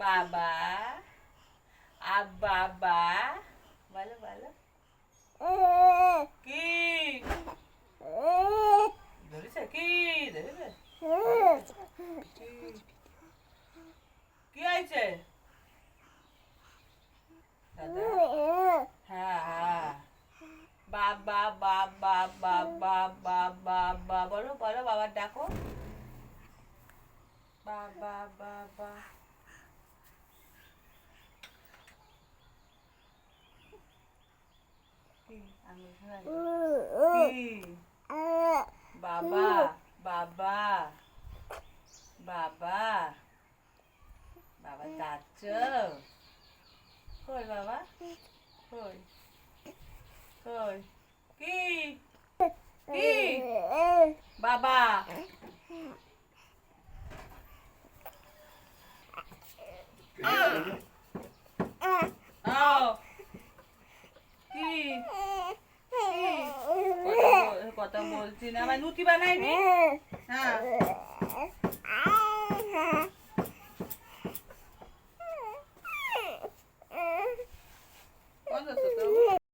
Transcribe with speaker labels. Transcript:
Speaker 1: বাবা, আব্বা বলো বলো। কি? ধরেছে? কি? ধরেছে? কি হয়েছে? হ্যাঁ হ্যাঁ। বাবা বাবা বাবা বাবা বাবা। বলো বলো বাবার ডাকো। বাবা বাবা কি আঙুল ফেলাই কি বাবা বাবা বাবা বাবা যাচ্ছ? কই বাবা? কই? কই? কি? কি? বাবা আও কি কি? কথা বল- কথা বলছি না আমার নুতি বানাইনি হ্যাঁ।